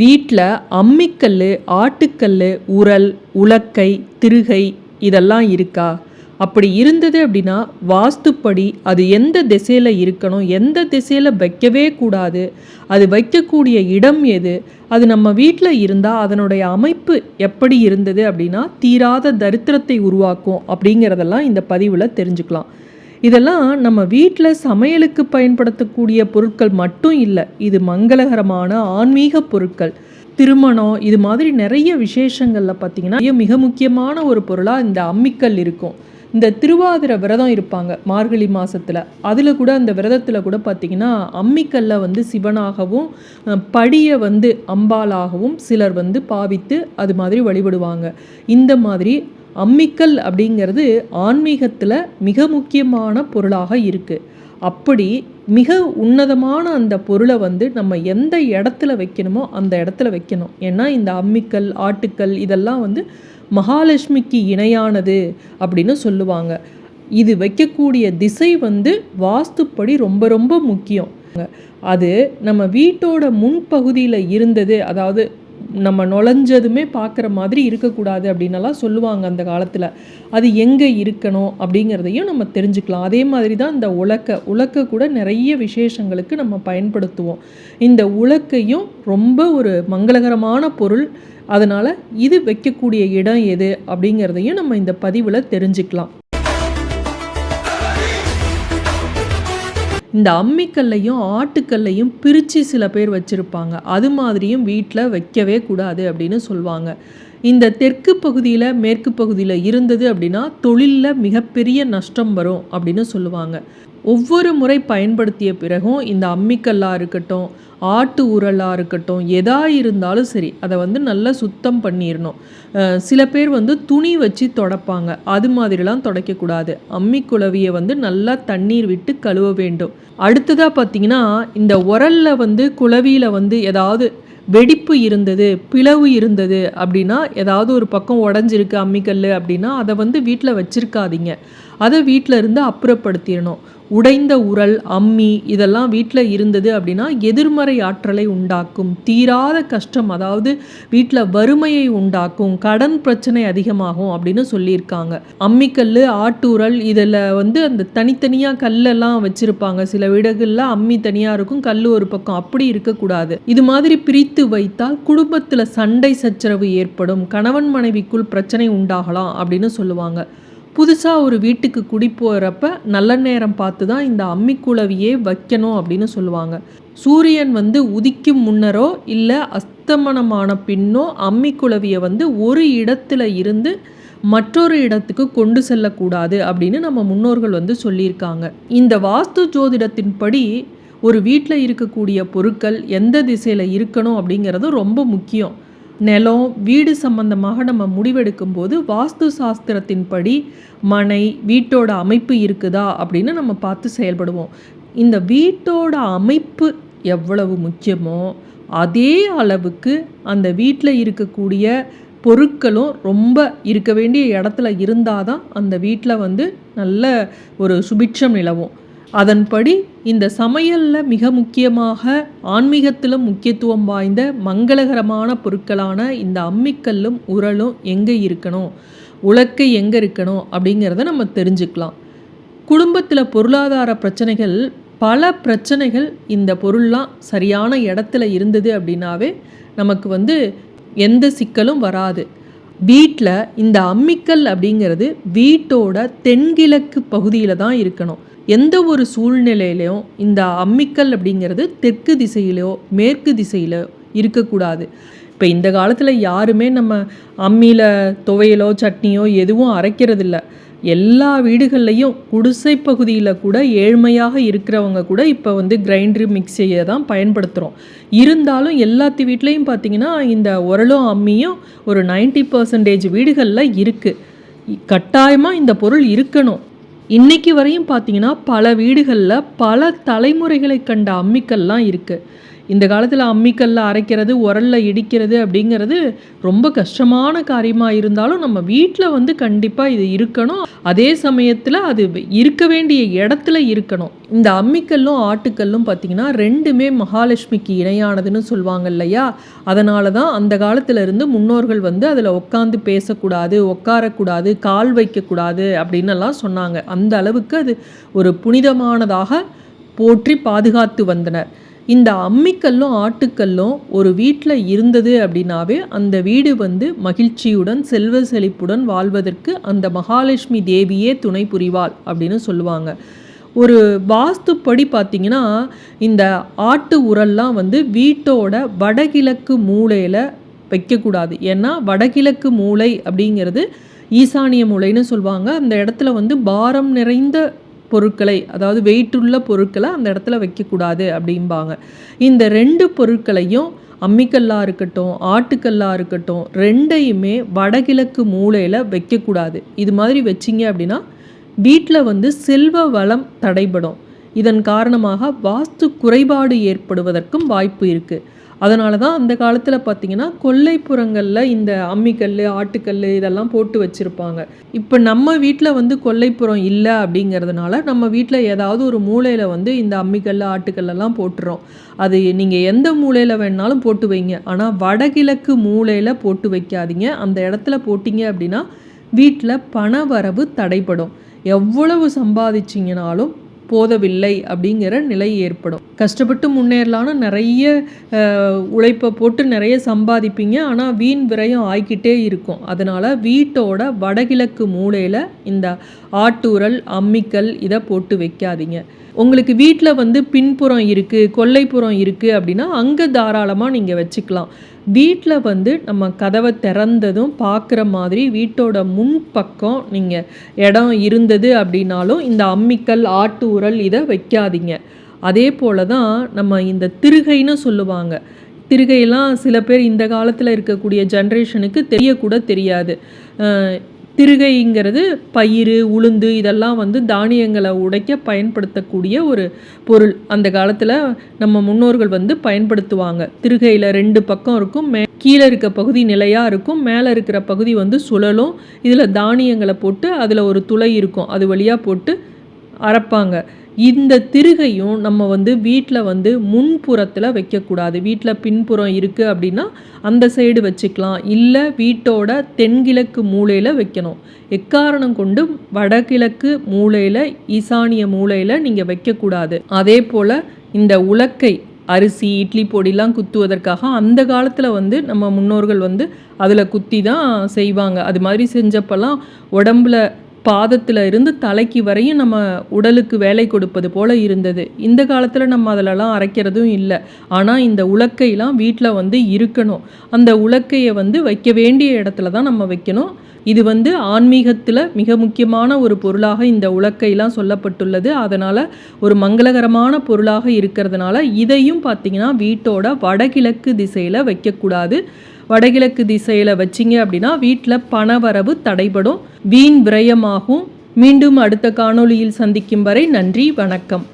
வீட்டில் அம்மிக்கல் ஆட்டுக்கல் உரல் உலக்கை திருகை இதெல்லாம் இருக்கா? அப்படி இருந்தது அப்படின்னா வாஸ்துப்படி அது எந்த திசையில் இருக்கணும் எந்த திசையில் வைக்கவே கூடாது அது வைக்கக்கூடிய இடம் எது அது நம்ம வீட்டில் இருந்தால் அதனுடைய அமைப்பு எப்படி இருந்தது அப்படின்னா தீராத தரித்திரத்தை உருவாக்கும் அப்படிங்கிறதெல்லாம் இந்த பதிவில் தெரிஞ்சுக்கலாம். இதெல்லாம் நம்ம வீட்டில் சமையலுக்கு பயன்படுத்தக்கூடிய பொருட்கள் மட்டும் இல்லை இது மங்களகரமான ஆன்மீக பொருட்கள். திருமணம் இது மாதிரி நிறைய விசேஷங்களில் பார்த்தீங்கன்னா மிக முக்கியமான ஒரு பொருளாக இந்த அம்மிக்கல் இருக்கும். இந்த திருவாதிர விரதம் இருப்பாங்க மார்கழி மாதத்தில் அதில் கூட அந்த விரதத்தில் கூட பார்த்திங்கன்னா அம்மிக்கல்லை வந்து சிவனாகவும் படியை வந்து அம்பாலாகவும் சிலர் வந்து பாவித்து அது மாதிரி வழிபடுவாங்க. இந்த மாதிரி அம்மிக்கல் அப்படிங்கிறது ஆன்மீகத்தில் மிக முக்கியமான பொருளாக இருக்குது அப்படி மிக உன்னதமான அந்த பொருளை வந்து நம்ம எந்த இடத்துல வைக்கணுமோ அந்த இடத்துல வைக்கணும். ஏன்னா இந்த அம்மிக்கல் ஆட்டுக்கல் இதெல்லாம் வந்து மகாலட்சுமிக்கு இணையானது அப்படின்னு சொல்லுவாங்க. இது வைக்கக்கூடிய திசை வந்து வாஸ்துப்படி ரொம்ப ரொம்ப முக்கியம். அது நம்ம வீட்டோட முன்பகுதியில் இருந்தது அதாவது நம்ம நுழைஞ்சதுமே பார்க்குற மாதிரி இருக்கக்கூடாது அப்படின்னலாம் சொல்லுவாங்க அந்த காலத்தில். அது எங்கே இருக்கணும் அப்படிங்கிறதையும் நம்ம தெரிஞ்சுக்கலாம். அதே மாதிரி தான் இந்த உலக்க உலக்க கூட நிறைய விசேஷங்களுக்கு நம்ம பயன்படுத்துவோம். இந்த உலக்கையும் ரொம்ப ஒரு மங்களகரமான பொருள். அதனால் இது வைக்கக்கூடிய இடம் எது அப்படிங்கிறதையும் நம்ம இந்த பதிவில் தெரிஞ்சுக்கலாம். இந்த அம்மிக்கல்லையும் ஆட்டுக்கல்லையும் பிரித்து சில பேர் வச்சுருப்பாங்க. அது மாதிரியும் வீட்டில் வைக்கவே கூடாது அப்படின்னு சொல்லுவாங்க இந்த தெற்கு பகுதியில் மேற்கு பகுதியில் இருந்தது அப்படின்னா தொழிலில் மிகப்பெரிய நஷ்டம் வரும் அப்படின்னு சொல்லுவாங்க. ஒவ்வொரு முறை பயன்படுத்திய பிறகும் இந்த அம்மிக்கல்லாக இருக்கட்டும் ஆட்டு உரலாக இருக்கட்டும் எதா இருந்தாலும் சரி அதை வந்து நல்லா சுத்தம் பண்ணிடணும் சில பேர் வந்து துணி வச்சு தொடப்பாங்க. அது மாதிரிலாம் துடைக்கக்கூடாது. அம்மி குழவியை வந்து நல்லா தண்ணீர் விட்டு கழுவ வேண்டும். அடுத்ததாக பார்த்தீங்கன்னா இந்த உரலில் வந்து குழவியில் வந்து ஏதாவது வெடிப்பு இருந்தது பிளவு இருந்தது அப்படின்னா ஏதாவது ஒரு பக்கம் உடஞ்சிருக்கு அம்மிக்கல் அப்படின்னா அதை வந்து வீட்டில் வச்சுருக்காதீங்க. அதை வீட்டில் இருந்து அப்புறப்படுத்திடணும். உடைந்த உரல் அம்மி இதெல்லாம் வீட்டில் இருந்தது அப்படின்னா எதிர்மறை ஆற்றலை உண்டாக்கும். தீராத கஷ்டம் அதாவது வீட்டில் வறுமையை உண்டாக்கும். கடன் பிரச்சனை அதிகமாகும் அப்படின்னு சொல்லியிருக்காங்க. அம்மிக்கல் ஆட்டு உரல் இதில் வந்து அந்த தனித்தனியாக கல்லெல்லாம் வச்சுருப்பாங்க. சில வீடுகளில் அம்மி தனியாக இருக்கும் கல் ஒரு பக்கம். அப்படி இருக்கக்கூடாது. இது மாதிரி பிரித்து வைத்தால் குடும்பத்தில் சண்டை சச்சரவு ஏற்படும். கணவன் மனைவிக்குள் பிரச்சனை உண்டாகலாம் அப்படின்னு சொல்லுவாங்க. புதுசாக ஒரு வீட்டுக்கு குடி போகிறப்ப நல்ல நேரம் பார்த்து தான் இந்த அம்மிக்குழவியே வைக்கணும் அப்படின்னு சொல்லுவாங்க. சூரியன் வந்து உதிக்கும் முன்னரோ இல்லை அஸ்தமனமான பின்னோ அம்மிக்குழவியை வந்து ஒரு இடத்துல இருந்து மற்றொரு இடத்துக்கு கொண்டு செல்லக்கூடாது அப்படின்னு நம்ம முன்னோர்கள் வந்து சொல்லியிருக்காங்க. இந்த வாஸ்து ஜோதிடத்தின்படி ஒரு வீட்டில் இருக்கக்கூடிய பொருட்கள் எந்த திசையில் இருக்கணும் அப்படிங்கிறது ரொம்ப முக்கியம். நிலம் வீடு சம்பந்தமாக நம்ம முடிவெடுக்கும் போது வாஸ்து சாஸ்திரத்தின்படி மனை வீட்டோட அமைப்பு இருக்குதா அப்படின்னு நம்ம பார்த்து செயல்படுவோம். இந்த வீட்டோட அமைப்பு எவ்வளவு முக்கியமோ அதே அளவுக்கு அந்த வீட்டில் இருக்கக்கூடிய பொருட்களும் ரொம்ப இருக்க வேண்டிய இடத்துல இருந்தால் தான் அந்த வீட்டில் வந்து நல்ல ஒரு சுபிட்சம் நிலவும். அதன்படி இந்த சமையலில் மிக முக்கியமாக ஆன்மீகத்திலும் முக்கியத்துவம் வாய்ந்த மங்களகரமான பொருட்களான இந்த அம்மிக்கல்லும் உரலும் எங்கே இருக்கணும்? உலக்கை எங்கே இருக்கணும்? அப்படிங்கிறத நம்ம தெரிஞ்சுக்கலாம். குடும்பத்தில் பொருளாதார பிரச்சனைகள் பல பிரச்சனைகள் இந்த பொருள்லாம் சரியான இடத்துல இருந்தது அப்படின்னாவே நமக்கு வந்து எந்த சிக்கலும் வராது. வீட்டில் இந்த அம்மிக்கல் அப்படிங்கிறது வீட்டோட தென்கிழக்கு பகுதியில் தான் இருக்கணும். எந்த ஒரு சூழ்நிலையிலையும் இந்த அம்மிக்கல் அப்படிங்கிறது தெற்கு திசையிலையோ மேற்கு திசையிலோ இருக்கக்கூடாது. இப்போ இந்த காலத்தில் யாருமே நம்ம அம்மியில் துவையலோ சட்னியோ எதுவும் அரைக்கிறதில்ல. எல்லா வீடுகள்லையும் குடிசை பகுதியில் கூட ஏழ்மையாக இருக்கிறவங்க கூட இப்போ வந்து கிரைண்டரு மிக்சியை தான் பயன்படுத்துகிறோம் இருந்தாலும் எல்லாத்து வீட்லேயும் பார்த்திங்கன்னா இந்த உரலும் அம்மியும் ஒரு நைன்டி பர்சன்டேஜ் வீடுகளில் இருக்குது கட்டாயமாக இந்த பொருள் இருக்கணும். இன்னைக்கு வரையும் பார்த்தீங்கன்னா பல வீடுகளில் பல தலைமுறைகளை கண்ட அம்மிக்கல்லாம் இருக்குது இந்த காலத்தில் அம்மிக்கல்ல அரைக்கிறது உரல்ல இடிக்கிறது அப்படிங்கிறது ரொம்ப கஷ்டமான காரியமாக இருந்தாலும் நம்ம வீட்டில் வந்து கண்டிப்பாக இது இருக்கணும். அதே சமயத்தில் அது இருக்க வேண்டிய இடத்துல இருக்கணும். இந்த அம்மிக்கல்லும் ஆட்டுக்கல்லும் பார்த்திங்கன்னா ரெண்டுமே மகாலட்சுமிக்கு இணையானதுன்னு சொல்லுவாங்க இல்லையா? அதனால தான் அந்த காலத்திலிருந்து முன்னோர்கள் வந்து அதில் உட்காந்து பேசக்கூடாது உட்காரக்கூடாது கால் வைக்கக்கூடாது அப்படின்னு எல்லாம் சொன்னாங்க. அந்த அளவுக்கு அது ஒரு புனிதமானதாக போற்றி பாதுகாத்து வந்தனர். இந்த அம்மிக்கல்லும் ஆட்டுக்கல்லும் ஒரு வீட்டில் இருந்தது அப்படின்னாவே அந்த வீடு வந்து மகிழ்ச்சியுடன் செல்வ செழிப்புடன் வாழ்வதற்கு அந்த மகாலட்சுமி தேவியே துணை புரிவாள் அப்படின்னு சொல்லுவாங்க. ஒரு வாஸ்துப்படி பார்த்திங்கன்னா இந்த ஆட்டு உரல்லாம் வந்து வீட்டோட வடகிழக்கு மூலையில் வைக்கக்கூடாது. ஏன்னா வடகிழக்கு மூளை அப்படிங்கிறது ஈசானிய மூளைன்னு சொல்லுவாங்க. அந்த இடத்துல வந்து பாரம் நிறைந்த பொருட்களை அதாவது வெயிட்டுள்ள பொருட்களை அந்த இடத்துல வைக்கக்கூடாது அப்படிம்பாங்க. இந்த ரெண்டு பொருட்களையும் அம்மிக்கல்லாக இருக்கட்டும் ஆட்டுக்கல்லாக இருக்கட்டும் ரெண்டையுமே வடகிழக்கு மூலையில் வைக்கக்கூடாது. இது மாதிரி வச்சிங்க அப்படின்னா வீட்டில் வந்து செல்வ வளம் தடைபடும். இதன் காரணமாக வாஸ்து குறைபாடு ஏற்படுவதற்கும் வாய்ப்பு இருக்குது அதனால தான் அந்த காலத்தில் பார்த்திங்கன்னா கொல்லைப்புறங்களில் இந்த அம்மிக்கல் ஆட்டுக்கல் இதெல்லாம் போட்டு வச்சுருப்பாங்க. இப்போ நம்ம வீட்டில் வந்து கொல்லைப்புறம் இல்லை அப்படிங்கிறதுனால நம்ம வீட்டில் ஏதாவது ஒரு மூலையில் வந்து இந்த அம்மிக்கல் ஆட்டுக்கல்லெல்லாம் போட்டுறோம். அது நீங்கள் எந்த மூலையில் வேணாலும் போட்டு வைங்க. ஆனால் வடகிழக்கு மூலையில் போட்டு வைக்காதீங்க. அந்த இடத்துல போட்டிங்க அப்படின்னா வீட்டில் பண வரவு தடைப்படும் எவ்வளவு சம்பாதிச்சிங்கனாலும் போதவில்லை அப்படிங்கிற நிலை ஏற்படும். கஷ்டப்பட்டு முன்னேறலாம்னு நிறைய உழைப்பை போட்டு நிறைய சம்பாதிப்பீங்க. ஆனால் வீண் விரயம் ஆய்கிட்டே இருக்கும். அதனால் வீட்டோட வடகிழக்கு மூலையில் இந்த ஆட்டூரல் அம்மிக்கல் இதை போட்டு வைக்காதீங்க. உங்களுக்கு வீட்டில் வந்து பின்புறம் இருக்குது கொல்லைப்புறம் இருக்குது அப்படின்னா அங்கே தாராளமாக நீங்கள் வச்சுக்கலாம். வீட்டில் வந்து நம்ம கதவை திறந்ததும் பார்க்குற மாதிரி வீட்டோட முன் பக்கம் நீங்கள் இடம் இருந்தது அப்படின்னாலும் இந்த அம்மிக்கல் ஆட்டு உரல் இதை வைக்காதீங்க. அதே போல் தான் நம்ம இந்த திருகைன்னு சொல்லுவாங்க. திருகையெல்லாம் சில பேர் இந்த காலத்தில் இருக்கக்கூடிய ஜென்ரேஷனுக்கு தெரியக்கூட தெரியாது. திருகைங்கிறது பயிறு உளுந்து இதெல்லாம் வந்து தானியங்களை உடைக்க பயன்படுத்தக்கூடிய ஒரு பொருள். அந்த காலத்தில் நம்ம முன்னோர்கள் வந்து பயன்படுத்துவாங்க. திருகையில் ரெண்டு பக்கம் இருக்கும். மே கீழே இருக்க பகுதி நிலையாக இருக்கும். மேலே இருக்கிற பகுதி வந்து சுழலும். இதில் தானியங்களை போட்டு அதில் ஒரு துளை இருக்கும். அது வழியாக போட்டு அரைப்பாங்க. இந்த திருகையும் நம்ம வந்து வீட்டில் வந்து முன்புறத்தில் வைக்கக்கூடாது. வீட்டில் பின்புறம் இருக்குது அப்படின்னா அந்த சைடு வச்சுக்கலாம். இல்லை வீட்டோட தென்கிழக்கு மூலையில் வைக்கணும். எக்காரணம் கொண்டு வடகிழக்கு மூலையில் ஈசானிய மூலையில் நீங்கள் வைக்கக்கூடாது. அதே போல் இந்த உலக்கை அரிசி இட்லி பொடிலாம் குத்துவதற்காக அந்த காலத்தில் வந்து நம்ம முன்னோர்கள் வந்து அதில் குத்தி தான் செய்வாங்க. அது மாதிரி செஞ்சப்பெல்லாம் உடம்புல பாதத்தில் இருந்து தலைக்கு வரையும் நம்ம உடலுக்கு வேலை கொடுப்பது போல் இருந்தது. இந்த காலத்தில் நம்ம அதிலலாம் அரைக்கிறதும் இல்லை. ஆனால் இந்த உலக்கையெல்லாம் வீட்டில் வந்து இருக்கணும். அந்த உலக்கையை வந்து வைக்க வேண்டிய இடத்துல தான் நம்ம வைக்கணும். இது வந்து ஆன்மீகத்தில் மிக முக்கியமான ஒரு பொருளாக இந்த உலக்கையெல்லாம் சொல்லப்பட்டுள்ளது. அதனால் ஒரு மங்களகரமான பொருளாக இருக்கிறதுனால இதையும் பார்த்திங்கன்னா வீட்டோட வடகிழக்கு திசையில் வைக்கக்கூடாது. வடகிழக்கு திசையில் வச்சிங்க அப்படின்னா வீட்டில் பணவரவு தடைபடும். வீண் விரயமாகும். மீண்டும் அடுத்த காணொளியில் சந்திக்கும் வரை நன்றி வணக்கம்.